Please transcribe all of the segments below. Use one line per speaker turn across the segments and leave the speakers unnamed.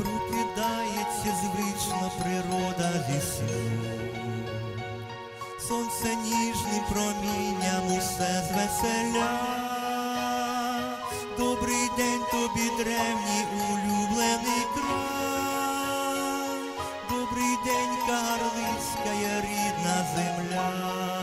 Прокидається звично природа зі. Сонце ніжним промінням усе звеселя. Добрий день тобі, древній улюблений край. Добрий день, Карлицька рідна земля.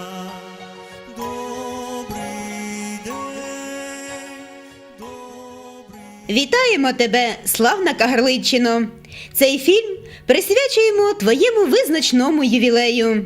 Вітаємо тебе, славна Кагарличино! Цей фільм присвячуємо твоєму визначному ювілею.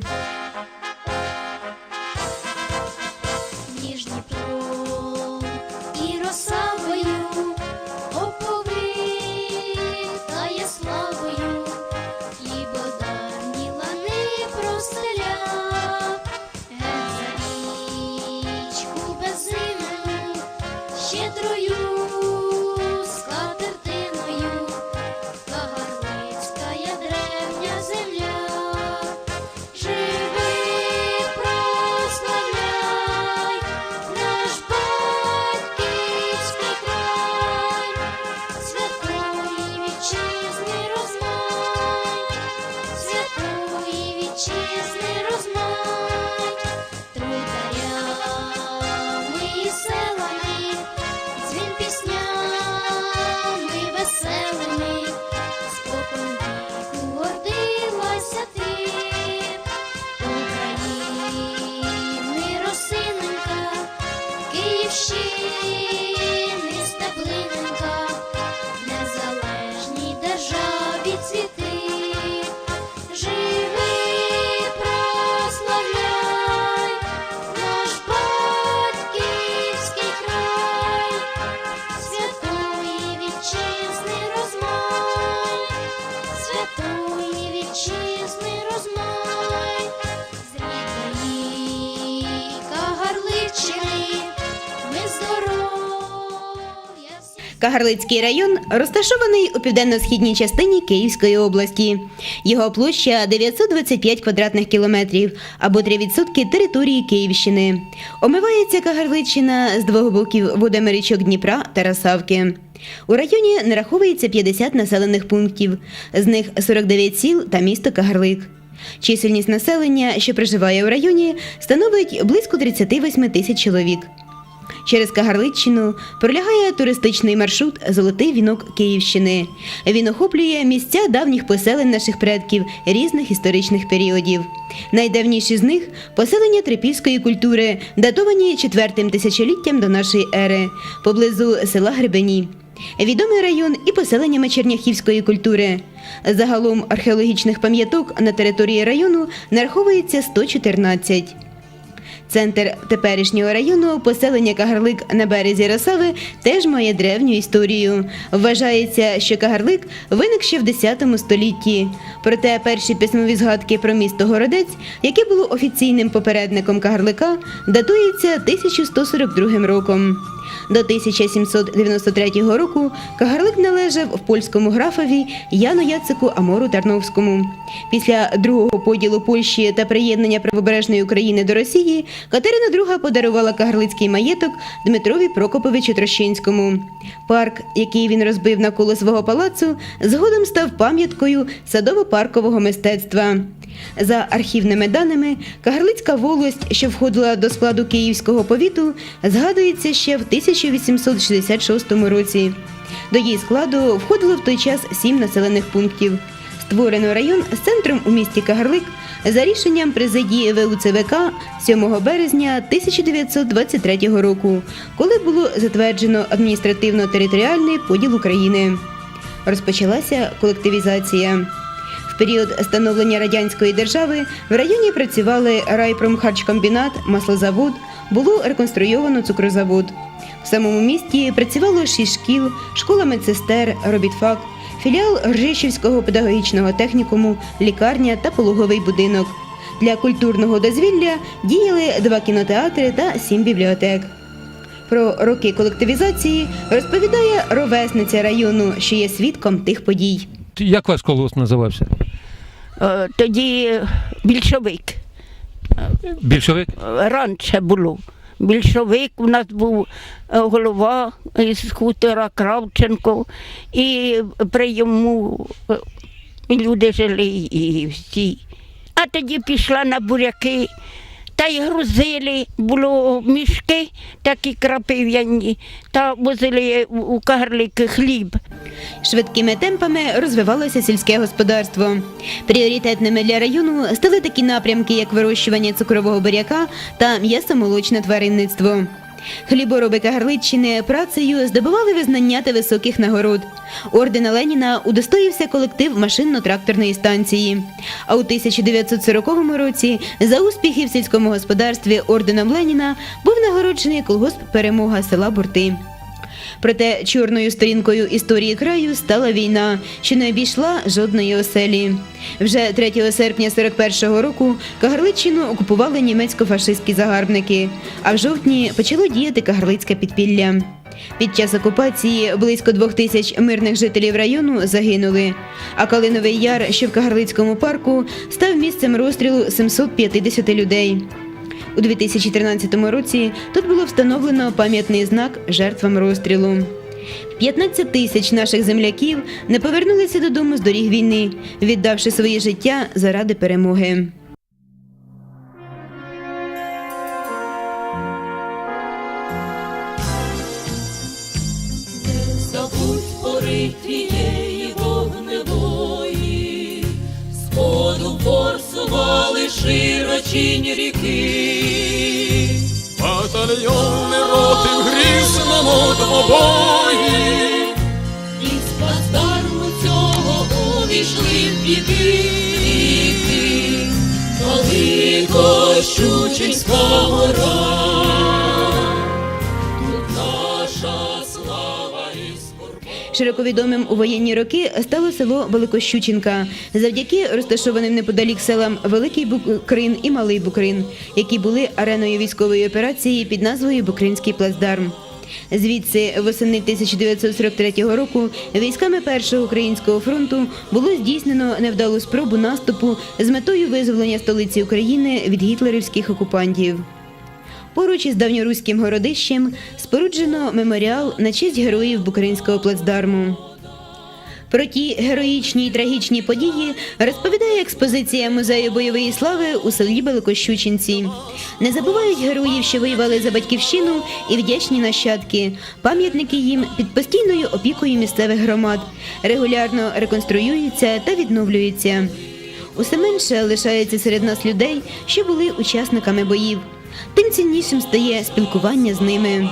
Felicity.
Кагарлицький район розташований у південно-східній частині Київської області. Його площа 925 квадратних кілометрів або 3% території Київщини. Омивається Кагарличина з двох боків водами річок Дніпра та Расавки. У районі нараховується 50 населених пунктів, з них 49 сіл та місто Кагарлик. Чисельність населення, що проживає у районі, становить близько 38 тисяч чоловік. Через Кагарличчину пролягає туристичний маршрут Золотий вінок Київщини. Він охоплює місця давніх поселень наших предків різних історичних періодів. Найдавніші з них поселення трипільської культури, датовані четвертим тисячоліттям до нашої ери, поблизу села Гребені. Відомий район і поселеннями черняхівської культури. Загалом археологічних пам'яток на території району нараховується 114. Центр теперішнього району, поселення Кагарлик на березі Росави, теж має древню історію. Вважається, що Кагарлик виник ще в 10 столітті. Проте перші письмові згадки про місто Городець, яке було офіційним попередником Кагарлика, датується 1142 роком. До 1793 року Кагарлик належав в польському графові Яну Яцику Амору Тарновському. Після другого поділу Польщі та приєднання правобережної України до Росії Катерина II подарувала Кагарлицький маєток Дмитрові Прокоповичу Трощинському. Парк, який він розбив навколо свого палацу, згодом став пам'яткою садово-паркового мистецтва. За архівними даними, Кагарлицька волость, що входила до складу Київського повіту, згадується ще в 1866 році. До її складу входило в той час сім населених пунктів. Створено район з центром у місті Кагарлик за рішенням президії ВУЦВК 7 березня 1923 року, коли було затверджено адміністративно-територіальний поділ України. Розпочалася колективізація. Період становлення радянської держави в районі працювали райпромхарчкомбінат, маслозавод, було реконструйовано цукрозавод. В самому місті працювало шість шкіл, школа медсестер, робітфак, філіал Ржищівського педагогічного технікуму, лікарня та пологовий будинок. Для культурного дозвілля діяли два кінотеатри та сім бібліотек. Про роки колективізації розповідає ровесниця району, що є свідком тих подій.
Як ваш колгосп називався?
Е, Тоді більшовик.
Більшовик?
Раніше було. більшовик у нас був е, голова із хутора Кравченко, і при йому е, люди жили і всі. А тоді пішла на буряки. Та й грузили, було мішки такі крапив'яні, та возили у карлики хліб.
Швидкими темпами розвивалося сільське господарство. Пріоритетними для району стали такі напрямки, як вирощування цукрового буряка та м'ясомолочне тваринництво. Хлібороби Кагарличчини працею здобували визнання та високих нагород. Ордена Леніна удостоївся колектив машинно-тракторної станції. А у 1940 році за успіхи в сільському господарстві орденом Леніна був нагороджений колгосп Перемога села Бурти. Проте чорною сторінкою історії краю стала війна, що не обійшла жодної оселі. Вже 3 серпня 41-го року Кагарличчину окупували німецько-фашистські загарбники, а в жовтні почало діяти кагарлицьке підпілля. Під час окупації близько двох тисяч мирних жителів району загинули. А Калиновий Яр, що в Кагарлицькому парку, став місцем розстрілу 750 людей. У 2013 році тут було встановлено пам'ятний знак жертвам розстрілу. 15 тисяч наших земляків не повернулися додому з доріг війни, віддавши своє життя заради перемоги.
Забудь пори тієї вогневої, сходу форсували широчінь ріки.
Батальйони роти в грізному двобої.
Із плацдарму цього увійшли в біди, коли Кощучинська гора. Скорбота.
Широко відомим у воєнні роки стало село Великощучинка завдяки розташованим неподалік селам Великий Букрин і Малий Букрин, які були ареною військової операції під назвою Букринський плацдарм. Звідси восени 1943 року військами Першого українського фронту було здійснено невдалу спробу наступу з метою визволення столиці України від гітлерівських окупантів. Поруч із давньоруським городищем споруджено меморіал на честь героїв Букринського плацдарму. Про ті героїчні й трагічні події розповідає експозиція музею бойової слави у селі Великощучинці. Не забувають героїв, що воювали за батьківщину, і вдячні нащадки. Пам'ятники їм під постійною опікою місцевих громад регулярно реконструюються та відновлюються. Усе менше лишається серед нас людей, що були учасниками боїв. Тим ціннішим стає спілкування з ними.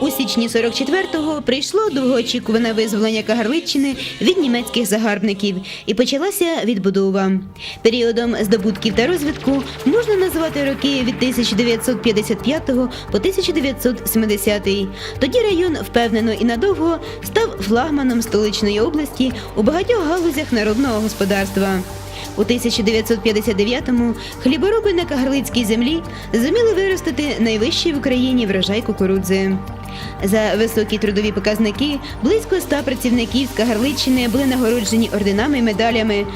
У січні 44-го прийшло довгоочікуване визволення Кагарличчини від німецьких загарбників і почалася відбудова. Періодом здобутків та розвитку можна назвати роки від 1955 по 1970. Тоді район впевнено і надовго став флагманом столичної області у багатьох галузях народного господарства. У 1959-му хлібороби на Кагарлицькій землі зуміли виростити найвищий в Україні врожай кукурудзи. За високі трудові показники близько ста працівників з Кагарличчини були нагороджені орденами і медалями.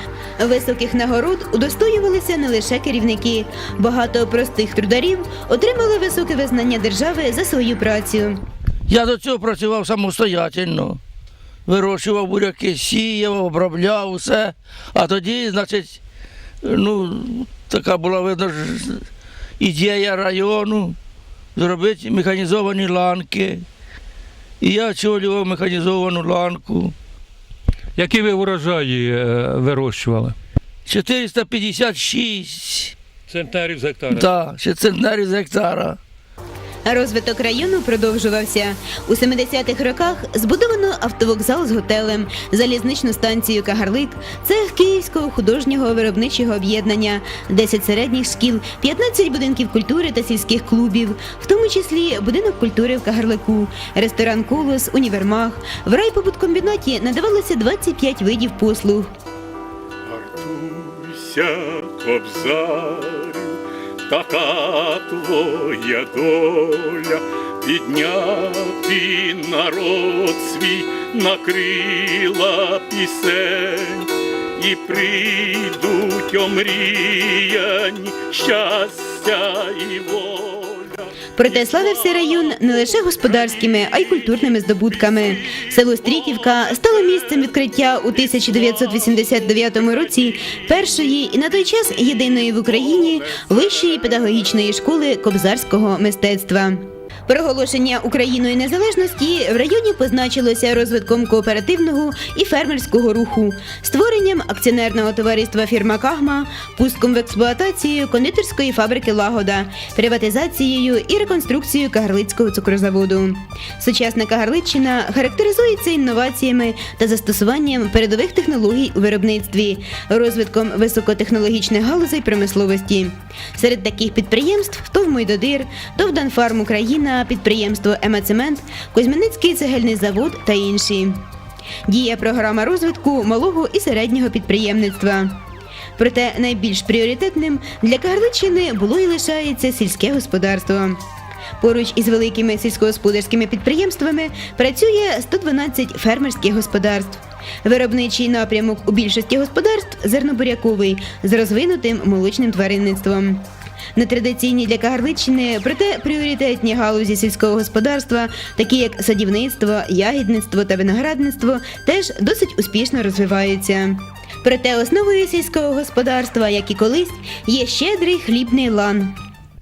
Високих нагород удостоювалися не лише керівники. Багато простих трударів отримали високе визнання держави за свою працю.
Я до цього працював самостоятельно. Вирощував буряки, сіяв, обробляв усе. А тоді, значить, ну, така була видно ж ідея району зробити механізовані ланки. І я очолював механізовану ланку.
Які ви урожаї е, вирощували?
456
Центнерів з гектара.
та, ще центнерів з гектара.
Розвиток району продовжувався. У 70-х роках збудовано автовокзал з готелем, залізничну станцію Кагарлик, цех Київського художнього виробничого об'єднання, 10 середніх шкіл, 15 будинків культури та сільських клубів, в тому числі будинок культури в Кагарлику, ресторан Колос, універмаг. В райпобуткомбінаті надавалося 25 видів послуг.
Артуся, кобзарю, така твоя доля, підняти народ свій на крила пісень, і прийдуть омріяні щастя і воля.
Проте славився район не лише господарськими, а й культурними здобутками. Село Стрітівка стало місцем відкриття у 1989 році першої і на той час єдиної в Україні вищої педагогічної школи кобзарського мистецтва. Проголошення Україною незалежності в районі позначилося розвитком кооперативного і фермерського руху, створенням акціонерного товариства фірма Кагма, пуском в експлуатацію кондитерської фабрики Лагода, приватизацією і реконструкцією Кагарлицького цукрозаводу. Сучасна Кагарличчина характеризується інноваціями та застосуванням передових технологій у виробництві, розвитком високотехнологічних галузей промисловості. Серед таких підприємств ТОВ «Мойдодир», ТОВ «Данфарм Україна», підприємство «Емацемент», Кузьминицький цегельний завод та інші. Діє програма розвитку малого і середнього підприємництва. Проте найбільш пріоритетним для Кагарличчини було і лишається сільське господарство. Поруч із великими сільськогосподарськими підприємствами працює 112 фермерських господарств. Виробничий напрямок у більшості господарств зернобуряковий з розвинутим молочним тваринництвом. Нетрадиційні для Кагарличчини, проте пріоритетні галузі сільського господарства, такі як садівництво, ягідництво та виноградництво, теж досить успішно розвиваються. Проте основою сільського господарства, як і колись, є щедрий хлібний лан.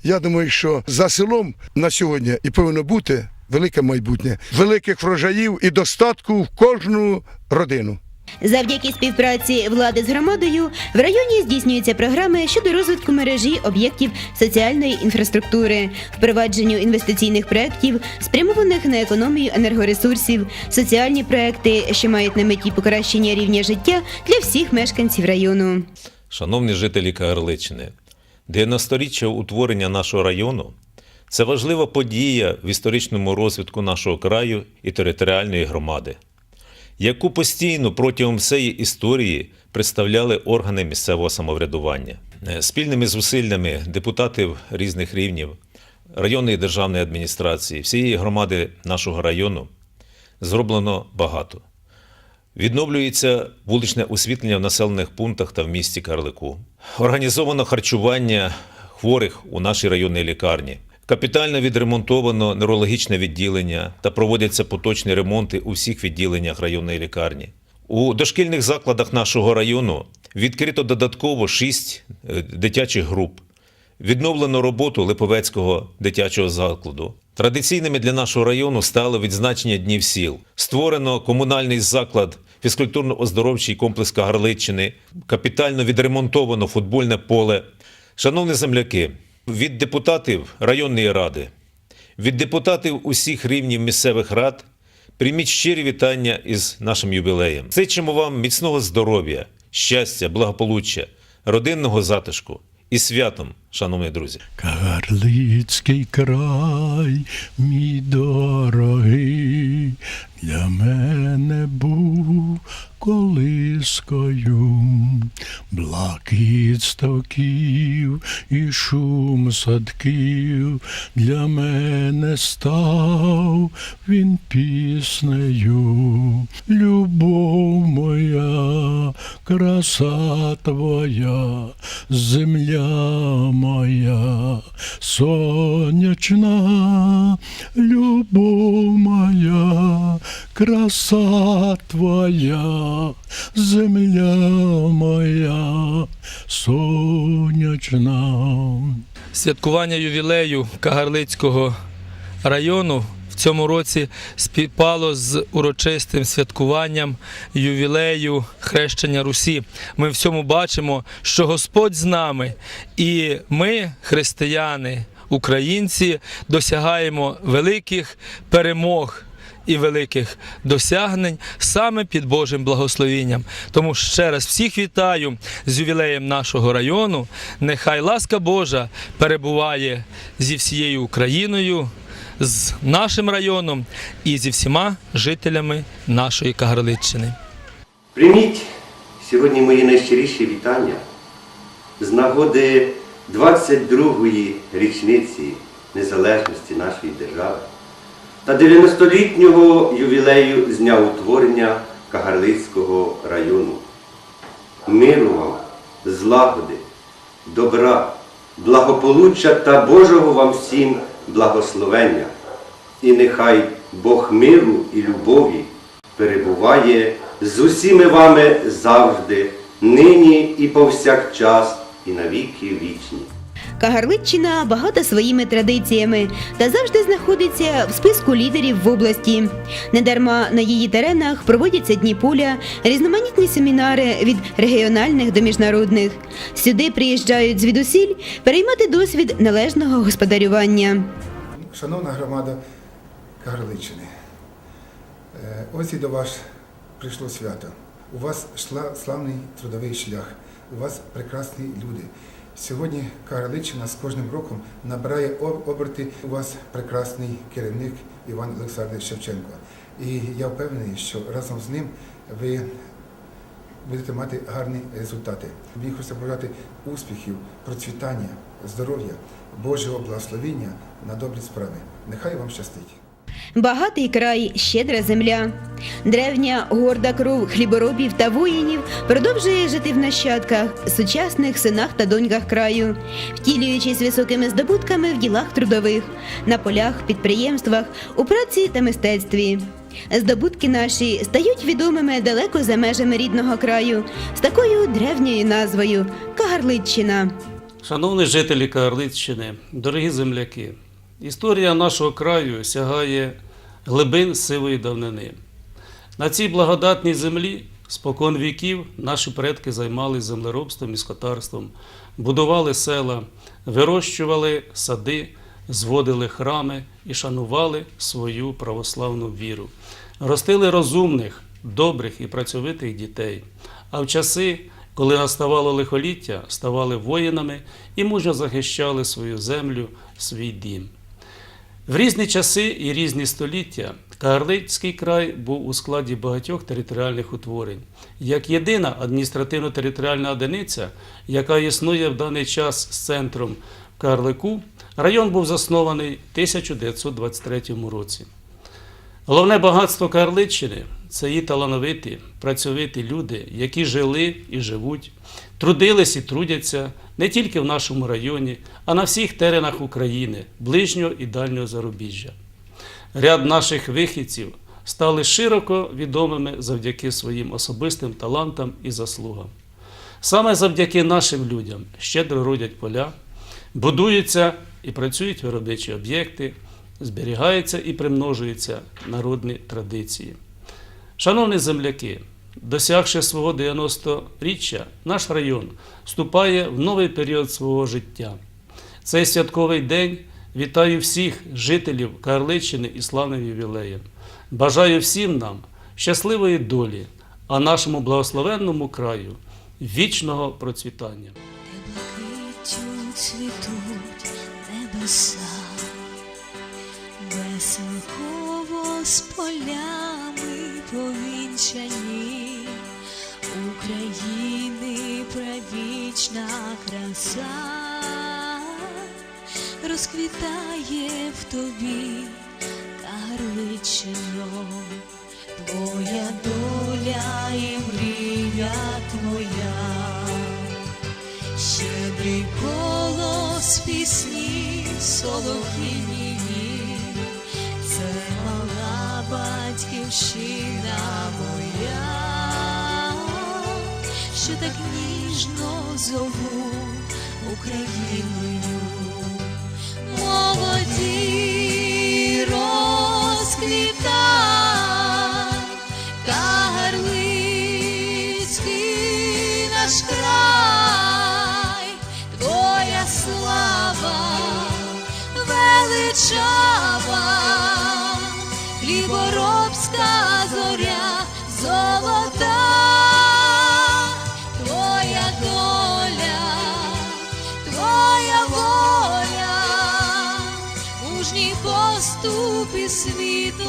Я думаю, що за селом на сьогодні і повинно бути велике майбутнє, великих врожаїв і достатку в кожну родину.
Завдяки співпраці влади з громадою в районі здійснюються програми щодо розвитку мережі об'єктів соціальної інфраструктури, впровадженню інвестиційних проєктів, спрямованих на економію енергоресурсів, соціальні проекти, що мають на меті покращення рівня життя для всіх мешканців району.
Шановні жителі Кагарличини, 90-річчя утворення нашого району це важлива подія в історичному розвитку нашого краю і територіальної громади, яку постійно протягом всієї історії представляли органи місцевого самоврядування. Е, Спільними зусиллями депутатів різних рівнів, районної державної адміністрації, всієї громади нашого району зроблено багато. Відновлюється вуличне освітлення в населених пунктах та в місті Карлику. Організовано харчування хворих у нашій районній лікарні. Капітально відремонтовано неврологічне відділення та проводяться поточні ремонти у всіх відділеннях районної лікарні. У дошкільних закладах нашого району відкрито додатково 6 дитячих груп. Відновлено роботу Липовецького дитячого закладу. Традиційними для нашого району стало відзначення днів сіл. Створено комунальний заклад фізкультурно-оздоровчий комплекс Кагарличчини, капітально відремонтовано футбольне поле. Шановні земляки, від депутатів районної ради, від депутатів усіх рівнів місцевих рад прийміть щирі вітання із нашим юбілеєм. Зичимо вам міцного здоров'я, щастя, благополуччя, родинного затишку і святом, шановні друзі.
Кагарлицький край, мій дорогий, для мене був колискою, блакит ставків і шум садків, для мене став. Він піснею, любов моя, краса твоя, земля моя, сонячна, любов моя, краса твоя, земля моя, сонячна.
Святкування ювілею Кагарлицького району в цьому році співпало з урочистим святкуванням ювілею хрещення Русі. Ми в цьому бачимо, що Господь з нами, і ми, християни, українці, досягаємо великих перемог. І великих досягнень саме під Божим благословінням. Тому ще раз всіх вітаю з ювілеєм нашого району. Нехай ласка Божа перебуває зі всією Україною, з нашим районом і зі всіма жителями нашої Кагарличчини.
Прийміть сьогодні мої найщиріші вітання з нагоди 22-ї річниці незалежності нашої держави та 90-літнього ювілею з дня утворення Кагарлицького району. Миру вам, злагоди, добра, благополуччя та Божого вам всім благословення. І нехай Бог миру і любові перебуває з усіми вами завжди, нині і повсякчас, і навіки вічні.
Кагарличчина багата своїми традиціями та завжди знаходиться в списку лідерів в області. Недарма на її теренах проводяться дні поля, різноманітні семінари від регіональних до міжнародних. Сюди приїжджають звідусіль переймати досвід належного господарювання.
Шановна громада Кагарличчини, е, ось і до вас прийшло свято. У вас шла славний трудовий шлях, у вас прекрасні люди. Сьогодні Кагарличчина з кожним роком набирає об- оберти. У вас прекрасний керівник Іван Олександрович Шевченко. І я впевнений, що разом з ним ви будете мати гарні результати. Мені хочеться побажати успіхів, процвітання, здоров'я, Божого благословіння на добрі справи. Нехай вам щастить.
Багатий край, щедра земля. Древня горда кров хліборобів та воїнів продовжує жити в нащадках, сучасних синах та доньках краю, втілюючись високими здобутками в ділах трудових, на полях, підприємствах, у праці та мистецтві. Здобутки наші стають відомими далеко за межами рідного краю з такою древньою назвою Кагарличчина.
Шановні жителі Кагарличчини, дорогі земляки, історія нашого краю сягає глибин сивої давнини. На цій благодатній землі спокон віків наші предки займалися землеробством і скотарством, будували села, вирощували сади, зводили храми і шанували свою православну віру, ростили розумних, добрих і працьовитих дітей. А в часи, коли наставало лихоліття, ставали воїнами і мужньо захищали свою землю, свій дім. В різні часи і різні століття Кагарлицький край був у складі багатьох територіальних утворень. Як єдина адміністративно-територіальна одиниця, яка існує в даний час з центром в Кагарлику, район був заснований в 1923 році. Головне багатство Карличчини це її талановиті, працьовиті люди, які жили і живуть, трудились і трудяться не тільки в нашому районі, а на всіх теренах України, ближнього і дальнього зарубіжжя. Ряд наших вихідців стали широко відомими завдяки своїм особистим талантам і заслугам. Саме завдяки нашим людям щедро родять поля, будуються і працюють виробничі об'єкти, зберігаються і примножуються народні традиції. Шановні земляки, досягши свого 90-річчя, наш район вступає в новий період свого життя. Цей святковий день вітаю всіх жителів Карличини і славним ювілеєм. Бажаю всім нам щасливої долі, а нашому благословенному краю вічного процвітання.
Цвітуть небеса, полями повінчані, України правічна краса розквітає в тобі, Карличино, твоя доля і мрія твоя. Щедрий голос пісні солов'їні, це батьківщина моя, що так ніжно зову Україною. Молоді розквітай, Кагарлицький наш край, твоя слава величава,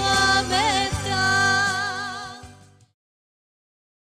rahmet